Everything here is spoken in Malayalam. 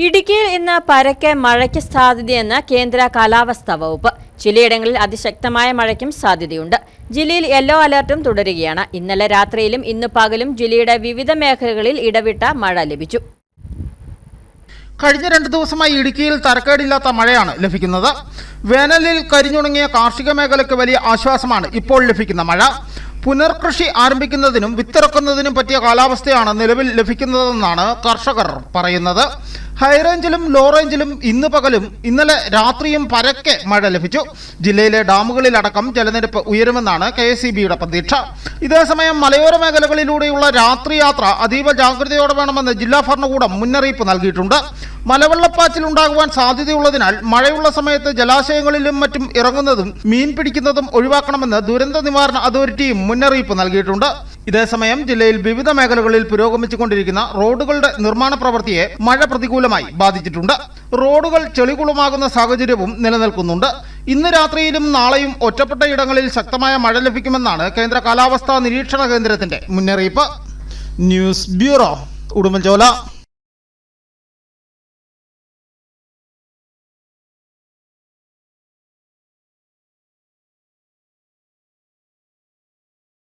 ഇടുക്കിയിൽ ഇന്ന് പരക്കെ മഴയ്ക്ക് സാധ്യതയെന്ന് കേന്ദ്ര കാലാവസ്ഥാ വകുപ്പ്. ചിലയിടങ്ങളിൽ അതിശക്തമായ മഴയ്ക്കും സാധ്യതയുണ്ട്. ജില്ലയിൽ യെല്ലോ അലർട്ടും തുടരുകയാണ്. ഇന്നലെ രാത്രിയിലും ഇന്ന് പകലും ജില്ലയുടെ വിവിധ മേഖലകളിൽ ഇടവിട്ട മഴ ലഭിച്ചു. കഴിഞ്ഞ രണ്ട് ദിവസമായി ഇടുക്കിയിൽ തരക്കേടില്ലാത്ത മഴയാണ് ലഭിക്കുന്നത്. വേനലിൽ കരിഞ്ഞുണങ്ങിയ കാർഷിക മേഖലയ്ക്ക് വലിയ ആശ്വാസമാണ് ഇപ്പോൾ ലഭിക്കുന്ന മഴ. പുനർകൃഷി ആരംഭിക്കുന്നതിനും വിത്തിറക്കുന്നതിനും പറ്റിയ കാലാവസ്ഥയാണ് നിലവിൽ ലഭിക്കുന്നതെന്നാണ് കർഷകർ പറയുന്നത്. ഹൈറേഞ്ചിലും ലോ റേഞ്ചിലും ഇന്ന് പകലും ഇന്നലെ രാത്രിയും പരക്കെ മഴ ലഭിച്ചു. ജില്ലയിലെ ഡാമുകളിലടക്കം ജലനിരപ്പ് ഉയരുമെന്നാണ് കെ എസ് പ്രതീക്ഷ. ഇതേസമയം മലയോര മേഖലകളിലൂടെയുള്ള രാത്രി യാത്ര അതീവ ജാഗ്രതയോടെ വേണമെന്ന് ജില്ലാ ഭരണകൂടം മുന്നറിയിപ്പ് നൽകിയിട്ടുണ്ട്. മലവെള്ളപ്പാച്ചിൽ ഉണ്ടാകുവാൻ സാധ്യതയുള്ളതിനാൽ മഴയുള്ള സമയത്ത് ജലാശയങ്ങളിലും മറ്റും ഇറങ്ങുന്നതും മീൻ പിടിക്കുന്നതും ഒഴിവാക്കണമെന്ന് ദുരന്ത നിവാരണ അതോറിറ്റിയും മുന്നറിയിപ്പ് നൽകിയിട്ടുണ്ട്. ഇതേസമയം ജില്ലയിൽ വിവിധ മേഖലകളിൽ പുരോഗമിച്ചുകൊണ്ടിരിക്കുന്ന റോഡുകളുടെ നിർമ്മാണ പ്രവൃത്തിയെ മഴ പ്രതികൂലമായി ബാധിച്ചിട്ടുണ്ട്. റോഡുകൾ ചെളികുളമാകുന്ന സാഹചര്യവും നിലനിൽക്കുന്നുണ്ട്. ഇന്ന് രാത്രിയിലും നാളെയും ഒറ്റപ്പെട്ട ഇടങ്ങളിൽ ശക്തമായ മഴ ലഭിക്കുമെന്നാണ് കേന്ദ്ര കാലാവസ്ഥാ നിരീക്ഷണ കേന്ദ്രത്തിന്റെ മുന്നറിയിപ്പ്. News bureau Udumbanchola.